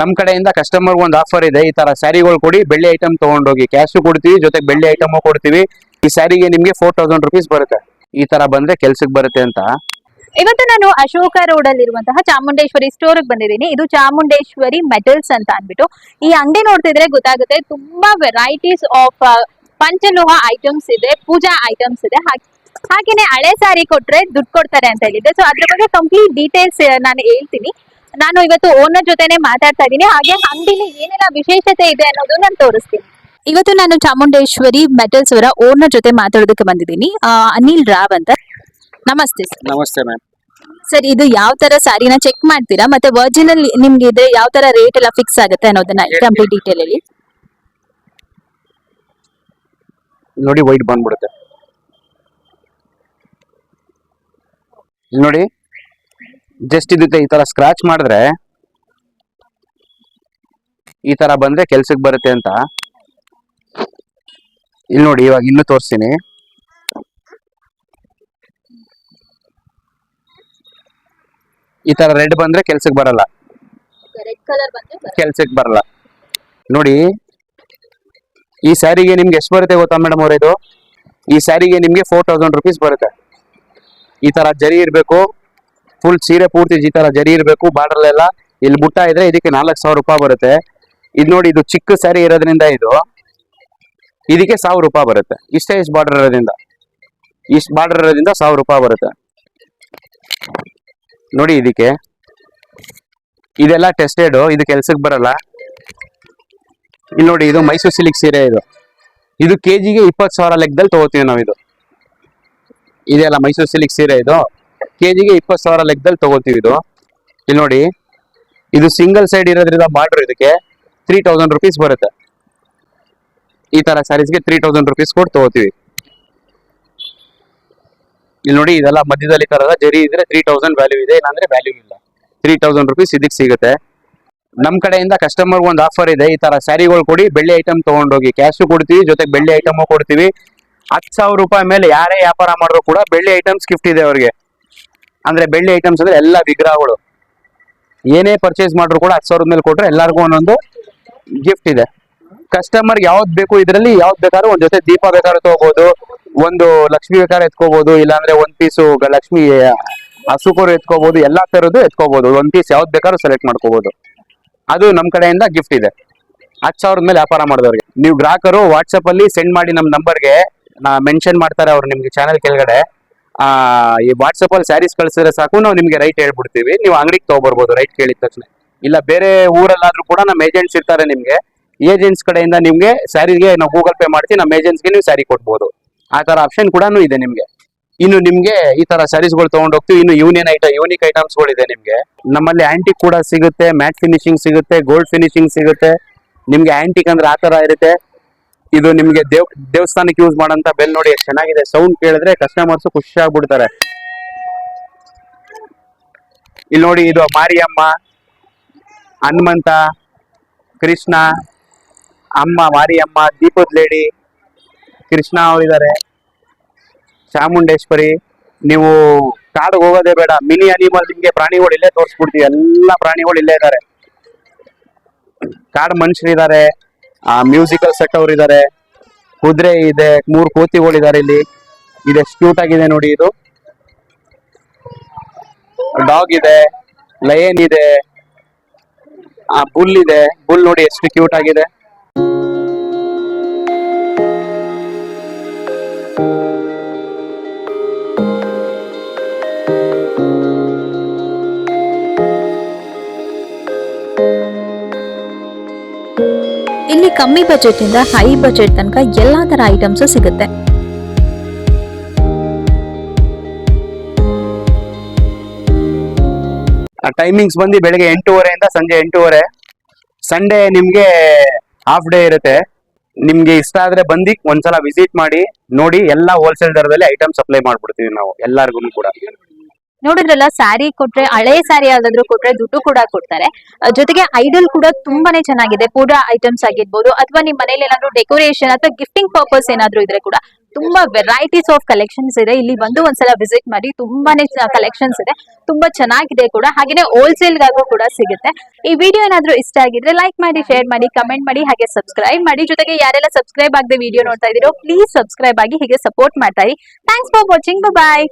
ನಮ್ ಕಡೆಯಿಂದ ಕಸ್ಟಮರ್ ಒಂದು ಆಫರ್ ಇದೆ, ಈ ತರ ಸ್ಯಾರಿಗಳು ಕೊಡಿ, ಬೆಳ್ಳಿ ಐಟಮ್ ತಗೊಂಡೋಗಿ. ಕ್ಯಾಶು ಕೊಡ್ತೀವಿ, ಜೊತೆಗೆ ಬೆಳ್ಳಿ ಐಟಮ್ ಕೊಡ್ತೀವಿ. ಈ ಸ್ಯಾರಿಗೆ ನಿಮ್ಗೆ ಫೋರ್ ತೌಸಂಡ್ ರುಪೀಸ್ ಬರುತ್ತೆ. ಈ ತರ ಬಂದ್ರೆ ಕೆಲ್ಸಕ್ಕೆ ಬರುತ್ತೆ ಅಂತ. ಇವತ್ತು ನಾನು ಅಶೋಕ ರೋಡ್ ಅಲ್ಲಿ ಇರುವಂತಹ ಚಾಮುಂಡೇಶ್ವರಿ ಸ್ಟೋರ್ ಬಂದಿದ್ದೀನಿ. ಇದು ಚಾಮುಂಡೇಶ್ವರಿ ಮೆಟಲ್ಸ್ ಅಂತ ಅನ್ಬಿಟ್ಟು ಈ ಅಂಗಡಿ ನೋಡ್ತಿದ್ರೆ ಗೊತ್ತಾಗುತ್ತೆ, ತುಂಬಾ ವೆರೈಟೀಸ್ ಆಫ್ ಪಂಚಲೋಹ ಐಟಮ್ಸ್ ಇದೆ, ಪೂಜಾ ಐಟಮ್ಸ್ ಇದೆ. ಹಾಗೆ- ಹಾಗೇನೆ ಹಳೆ ಸಾರಿ ಕೊಟ್ರೆ ದುಡ್ಡು ಕೊಡ್ತಾರೆ ಅಂತ ಹೇಳಿದ್ದೆ. ಸೊ ಅದ್ರ ಬಗ್ಗೆ ಕಂಪ್ಲೀಟ್ ಡೀಟೇಲ್ಸ್ ನಾನು ಹೇಳ್ತೀನಿ. ನಾನು ಇವತ್ತು ಓನರ್ ಜೊತೆನೆ ಮಾತಾಡ್ತಾ ಇದ್ದೀನಿ. ಹಾಗೆ ಅಂಗಡಿಲಿ ಏನೆಲ್ಲ ವಿಶೇಷತೆ ಇದೆ ಅನ್ನೋದು ನಾನು ತೋರಿಸ್ತೀನಿ. ಇವತ್ತು ನಾನು ಚಾಮುಂಡೇಶ್ವರಿ ಮೆಟಲ್ಸ್ ಅವರ ಓನರ್ ಜೊತೆ ಮಾತಾಡೋದಕ್ಕೆ ಬಂದಿದ್ದೀನಿ. ಅನಿಲ್ ರಾವ್ ಅಂತ. ನಮಸ್ತೆ ಸರ್. ನಮಸ್ತೆ ಮ್ಯಾಮ್. ಸರ್ ಇದು ಯಾವ ತರ ಸಾರಿನ ಚೆಕ್ ಮಾಡ್ತೀರಾ? ಮತ್ತೆ ವರ್ಜಿನಲ್ ನಿಮ್ಗೆ ಇದ್ರೆ ಯಾವ ತರ ರೇಟ್ ಎಲ್ಲ ಫಿಕ್ಸ್ ಆಗುತ್ತೆ ಅನ್ನೋದನ್ನ ಕಂಪ್ಲೀಟ್ ಡೀಟೇಲ್ ಅಲ್ಲಿ. ನೋಡಿ ವೈಟ್ ಬಂದ್ಬಿಡುತ್ತೆ. ಇಲ್ಲಿ ನೋಡಿ. ಜಸ್ಟ್ ಇದಕ್ಕೆ ಈ ತರ ಸ್ಕ್ರಾಚ್ ಮಾಡಿದ್ರೆ ಈ ತರ ಬಂದ್ರೆ ಕೆಲ್ಸಕ್ಕೆ ಬರುತ್ತೆ ಅಂತ. ಇಲ್ಲಿ ನೋಡಿ ಇವಾಗ ಇನ್ನೂ ತೋರಿಸ್ತೀನಿ. ಈ ತರ ರೆಡ್ ಬಂದ್ರೆ ಕೆಲ್ಸಕ್ಕೆ ಬರಲ್ಲ. ಕೆಲ್ಸಕ್ಕೆ ಬರಲ್ಲ. ನೋಡಿ ಈ ಸ್ಯಾರಿಗೆ ನಿಮ್ಗೆ ಎಷ್ಟು ಬರುತ್ತೆ ಗೊತ್ತಾ ಮೇಡಮ್ ಅವರೇ ಇದು? ಈ ಸ್ಯಾರಿಗೆ ನಿಮ್ಗೆ ಫೋರ್ ತೌಸಂಡ್ ರುಪೀಸ್ ಬರುತ್ತೆ. ಈ ತರ ಜರಿ ಇರಬೇಕು. ಫುಲ್ ಸೀರೆ ಪೂರ್ತಿ ಈ ತರ ಜರಿ ಇರಬೇಕು ಬಾರ್ಡರ್ ಎಲ್ಲ ಇಲ್ಲಿ ಬುಟ್ಟ ಇದ್ರೆ ಇದಕ್ಕೆ ನಾಲ್ಕು ಸಾವಿರ ರೂಪಾಯಿ ಬರುತ್ತೆ. ಇದು ನೋಡಿ, ಇದು ಚಿಕ್ಕ ಸ್ಯಾರಿ ಇರೋದ್ರಿಂದ ಇದು. ಇದಕ್ಕೆ ಸಾವಿರ ರೂಪಾಯಿ ಬರುತ್ತೆ. ಇಷ್ಟೇ ಇಷ್ಟು ಬಾರ್ಡರ್ ಇರೋದ್ರಿಂದ. ಇಷ್ಟು ಬಾರ್ಡರ್ ಇರೋದ್ರಿಂದ ಸಾವಿರ ರೂಪಾಯಿ ಬರುತ್ತೆ. ನೋಡಿ ಇದಕ್ಕೆ. ಇದೆಲ್ಲ ಟೆಸ್ಟೆಡ್ ಇದು ಕೆಲ್ಸಕ್ಕೆ ಬರಲ್ಲ. ಇಲ್ಲಿ ನೋಡಿ, ಇದು ಮೈಸೂರು ಸಿಲಿಕ್ ಸೀರೆ ಇದು. ಇದು ಕೆಜಿಗೆ ಇಪ್ಪತ್ತು ಸಾವಿರ ಲೆಕ್ಕದಲ್ಲಿ ತಗೋತೀವಿ ನಾವು ಇದು ಇದೆಲ್ಲ ಮೈಸೂರು ಸಿಲಿಕ್ ಸೀರೆ ಇದು. ಕೆಜಿಗೆ ಇಪ್ಪತ್ತು ಸಾವಿರ ಲೆಕ್ಕದಲ್ಲಿ ತಗೋತೀವಿ ಇದು. ಇಲ್ಲಿ ನೋಡಿ, ಇದು ಸಿಂಗಲ್ ಸೈಡ್ ಇರೋದ್ರಿಂದ ಬಾರ್ಡರ್ ಇದಕ್ಕೆ ತ್ರೀ ತೌಸಂಡ್ ರುಪೀಸ್ ಬರುತ್ತೆ. ಈ ತರ ಸ್ಯಾರೀಸ್ಗೆ ತ್ರೀ ತೌಸಂಡ್ ರುಪೀಸ್ ಕೊಟ್ಟು ತಗೋತೀವಿ ಇಲ್ಲಿ ನೋಡಿ, ಇದೆಲ್ಲ ಮಧ್ಯದಲ್ಲಿ ತರದ ಜರಿ ಇದ್ರೆ ತ್ರೀ ತೌಸಂಡ್ ವ್ಯಾಲ್ಯೂ ಇದೆ, ಇಲ್ಲಾಂದ್ರೆ ವ್ಯಾಲ್ಯೂ ಇಲ್ಲ. ತ್ರೀ ತೌಸಂಡ್ ರುಪೀಸ್ ಇದಕ್ಕೆ ಸಿಗುತ್ತೆ. ನಮ್ ಕಡೆಯಿಂದ ಕಸ್ಟಮರ್ ಒಂದು ಆಫರ್ ಇದೆ, ಈ ತರ ಸ್ಯಾರಿಗಳು ಕೊಡಿ, ಬೆಳ್ಳಿ ಐಟಮ್ ತಗೊಂಡೋಗಿ. ಕ್ಯಾಶು ಕೊಡ್ತೀವಿ, ಜೊತೆಗೆ ಬೆಳ್ಳಿ ಐಟಮ್ ಕೊಡ್ತೀವಿ. ಹತ್ತು ಸಾವಿರ ರೂಪಾಯಿ ಮೇಲೆ ಯಾರೇ ವ್ಯಾಪಾರ ಮಾಡಿದ್ರು ಕೂಡ ಬೆಳ್ಳಿ ಐಟಮ್ಸ್ ಗಿಫ್ಟ್ ಇದೆ ಅವ್ರಿಗೆ. ಅಂದ್ರೆ ಬೆಳ್ಳಿ ಐಟಮ್ಸ್ ಅಂದ್ರೆ ಎಲ್ಲ ವಿಗ್ರಹಗಳು. ಏನೇ ಪರ್ಚೇಸ್ ಮಾಡ್ರು ಕೂಡ ಹತ್ತು ಸಾವಿರದ ಮೇಲೆ ಕೊಟ್ರೆ ಎಲ್ಲರಿಗೂ ಒಂದೊಂದು ಗಿಫ್ಟ್ ಇದೆ. ಕಸ್ಟಮರ್ ಯಾವ್ದು ಬೇಕು ಇದರಲ್ಲಿ ಯಾವ್ದು ಬೇಕಾದ್ರೂ ಒಂದ್ ಜೊತೆ ದೀಪ ಬೇಕಾದ್ರೆ ತಗೋಬಹುದು ಒಂದು ಲಕ್ಷ್ಮಿ ಬೇಕಾದ್ರೆ ಎತ್ಕೋಬಹುದು ಇಲ್ಲಾಂದ್ರೆ ಒಂದ್ ಪೀಸು ಲಕ್ಷ್ಮಿ ಹಸುಕೋರು ಎತ್ಕೋಬಹುದು ಎಲ್ಲಾ ತರದ್ದು ಎತ್ಕೋಬಹುದು ಒಂದ್ ಪೀಸ್ ಯಾವ್ದು ಬೇಕಾದ್ರೂ ಸೆಲೆಕ್ಟ್ ಮಾಡ್ಕೋಬಹುದು ಅದು ನಮ್ ಕಡೆಯಿಂದ ಗಿಫ್ಟ್ ಇದೆ. ಹತ್ತು ಸಾವಿರದ ಮೇಲೆ ವ್ಯಾಪಾರ ಮಾಡಿದವ್ರಿಗೆ. ನೀವು ಗ್ರಾಹಕರು ವಾಟ್ಸಪ್ ಅಲ್ಲಿ ಸೆಂಡ್ ಮಾಡಿ ನಮ್ಮ ನಂಬರ್ಗೆ ಮೆನ್ಷನ್ ಮಾಡ್ತಾರೆ ಅವ್ರು ನಿಮ್ಗೆ ಚಾನಲ್ ಕೆಳಗಡೆ. ಆ, ಈ ವಾಟ್ಸಪ್ ಅಲ್ಲಿ ಸ್ಯಾರೀಸ್ ಕಳ್ಸಿದ್ರೆ ಸಾಕು, ನಾವು ನಿಮ್ಗೆ ರೈಟ್ ಹೇಳ್ಬಿಡ್ತೀವಿ. ನೀವು ಅಂಗಡಿಗೆ ತಗೋಬರ್ಬೋದು ರೈಟ್ ಕೇಳಿದ ತಕ್ಷಣ. ಇಲ್ಲ, ಬೇರೆ ಊರಲ್ಲಾದ್ರೂ ಕೂಡ ನಮ್ಮ ಏಜೆಂಟ್ಸ್ ಇರ್ತಾರೆ ನಿಮ್ಗೆ. ಏಜೆಂಟ್ಸ್ ಕಡೆಯಿಂದ ನಿಮ್ಗೆ ಸ್ಯಾರಿಗೆ ನಾವು ಗೂಗಲ್ ಪೇ ಮಾಡ್ತೀವಿ ನಮ್ಮ ಏಜೆಂಟ್ಸ್ಗೆ ನೀವು ಸ್ಯಾರಿ ಕೊಡ್ಬೋದು. ಆ ಥರ ಆಪ್ಷನ್ ಕೂಡ ಇದೆ ನಿಮ್ಗೆ. ಇನ್ನು ನಿಮ್ಗೆ ಈ ತರ ಸ್ಯಾರೀಸ್ಗಳು ತಗೊಂಡ್ ಹೋಗ್ತೀವಿ. ಇನ್ನು ಯೂನಿಯನ್ ಐಟಮ್ ಯೂನಿಕ್ ಐಟಮ್ಸ್ ಇದೆ ನಿಮ್ಗೆ. ನಮ್ಮಲ್ಲಿ ಆಂಟಿಕ್ ಕೂಡ ಸಿಗುತ್ತೆ ಮ್ಯಾಟ್ ಫಿನಿಶಿಂಗ್ ಸಿಗುತ್ತೆ ಗೋಲ್ಡ್ ಫಿನಿಶಿಂಗ್ ಸಿಗುತ್ತೆ. ನಿಮ್ಗೆ ಆಂಟಿಕ್ ಅಂದ್ರೆ ಆ ತರ ಇರುತ್ತೆ. ಇದು ನಿಮ್ಗೆ ದೇವ್, ದೇವಸ್ಥಾನಕ್ಕೆ ಯೂಸ್ ಮಾಡೋಂತ ಬೆಲ್ ನೋಡಿ ಎಷ್ಟು ಚೆನ್ನಾಗಿದೆ. ಸೌಂಡ್ ಕೇಳಿದ್ರೆ ಕಸ್ಟಮರ್ಸ್ ಖುಷಿ ಆಗ್ಬಿಡ್ತಾರೆ. ಇಲ್ಲಿ ನೋಡಿ ಇದು ಮಾರಿಯಮ್ಮ, ಹನುಮಂತ, ಕೃಷ್ಣ, ಅಮ್ಮ, ಮಾರಿಯಮ್ಮ, ದೀಪದ ಲೇಡಿ, ಕೃಷ್ಣ ಅವರಿದ್ದಾರೆ ಚಾಮುಂಡೇಶ್ವರಿ, ನೀವು ಕಾಡಿಗೆ ಹೋಗೋದೇ ಬೇಡ. ಮಿನಿ ಅನಿಮಲ್ ನಿಮ್ಗೆ ಪ್ರಾಣಿಗಳು ಇಲ್ಲೇ ತೋರಿಸ್ಬಿಡ್ತೀವಿ. ಎಲ್ಲ ಪ್ರಾಣಿಗಳು ಇಲ್ಲೇ ಇದ್ದಾರೆ ಕಾಡು ಮನುಷ್ಯರಿದ್ದಾರೆ ಮ್ಯೂಸಿಕಲ್ ಸೆಟ್ ಅವ್ರು ಇದಾರೆ. ಕುದುರೆ ಇದೆ, ಮೂರು ಕೋತಿಗಳಿದ್ದಾರೆ ಇಲ್ಲಿ. ಇದೆ ಕ್ಯೂಟ್ ಆಗಿದೆ ನೋಡಿ ಇದು. ಡಾಗ್ ಇದೆ ಲಯನ್ ಇದೆ. ಆ ಬುಲ್ ಇದೆ. ಬುಲ್ ನೋಡಿ ಎಷ್ಟು ಕ್ಯೂಟ್ ಆಗಿದೆ. ಕಮ್ಮಿ ಬಜೆಟ್ ಇಂದ ಹೈ ಬಜೆಟ್ ತನಕ ಎಲ್ಲಾ ತರ ಐಟಮ್ಸ್ ಸಿಗುತ್ತೆ. ಟೈಮಿಂಗ್ಸ್ ಬಂದು ಬೆಳಿಗ್ಗೆ ಎಂಟೂವರೆಯಿಂದ ಸಂಜೆ ಎಂಟೂವರೆ. ಸಂಡೇ ನಿಮ್ಗೆ ಹಾಫ್ ಡೇ ಇರುತ್ತೆ. ನಿಮ್ಗೆ ಇಷ್ಟ ಆದ್ರೆ ಬಂದಿ ಒಂದ್ಸಲ ವಿಸಿಟ್ ಮಾಡಿ ನೋಡಿ ಎಲ್ಲಾ ಹೋಲ್ಸೇಲ್ ದರದಲ್ಲಿ ಐಟಮ್ ಸಪ್ಲೈ ಮಾಡ್ಬಿಡ್ತೀವಿ ನಾವು ಎಲ್ಲಾರ್ಗು ಕೂಡ. ನೋಡಿದ್ರಲ್ಲ ಸ್ಯಾರಿ ಕೊಟ್ರೆ, ಹಳೆ ಸ್ಯಾರಿ ಯಾವ್ದಾದ್ರು ಕೊಟ್ರೆ ದುಡ್ಡು ಕೂಡ ಕೊಡ್ತಾರೆ. ಜೊತೆಗೆ ಐಡಲ್ ಕೂಡ ತುಂಬಾನೇ ಚೆನ್ನಾಗಿದೆ. ಪೂಜಾ ಐಟಮ್ಸ್ ಆಗಿರ್ಬೋದು ಅಥವಾ ನಿಮ್ ಮನೇಲಿ ಏನಾದ್ರು ಡೆಕೋರೇಷನ್ ಅಥವಾ ಗಿಫ್ಟಿಂಗ್ ಪರ್ಪಸ್ ಏನಾದ್ರು ಇದ್ರೆ ಕೂಡ ತುಂಬಾ ವೆರೈಟೀಸ್ ಆಫ್ ಕಲೆಕ್ಷನ್ಸ್ ಇದೆ. ಇಲ್ಲಿ ಬಂದು ಒಂದ್ಸಲ ವಿಸಿಟ್ ಮಾಡಿ ತುಂಬಾನೇ ಕಲೆಕ್ಷನ್ಸ್ ಇದೆ. ತುಂಬಾ ಚೆನ್ನಾಗಿದೆ ಕೂಡ. ಹಾಗೇನೆ ಹೋಲ್ಸೇಲ್ ಗಾಗೂ ಕೂಡ ಸಿಗುತ್ತೆ. ಈ ವಿಡಿಯೋ ಏನಾದ್ರೂ ಇಷ್ಟ ಆಗಿದ್ರೆ ಲೈಕ್ ಮಾಡಿ ಶೇರ್ ಮಾಡಿ ಕಮೆಂಟ್ ಮಾಡಿ, ಹಾಗೆ ಸಬ್ಸ್ಕ್ರೈಬ್ ಮಾಡಿ. ಜೊತೆಗೆ ಯಾರೆಲ್ಲ ಸಬ್ಸ್ಕ್ರೈಬ್ ಆಗದೆ ವಿಡಿಯೋ ನೋಡ್ತಾ ಇದೀರೋ ಪ್ಲೀಸ್ ಸಬ್ಸ್ಕ್ರೈಬ್ ಆಗಿ ಹೀಗೆ ಸಪೋರ್ಟ್ ಮಾಡ್ತಾ ಇರಿ. Thanks for watching bye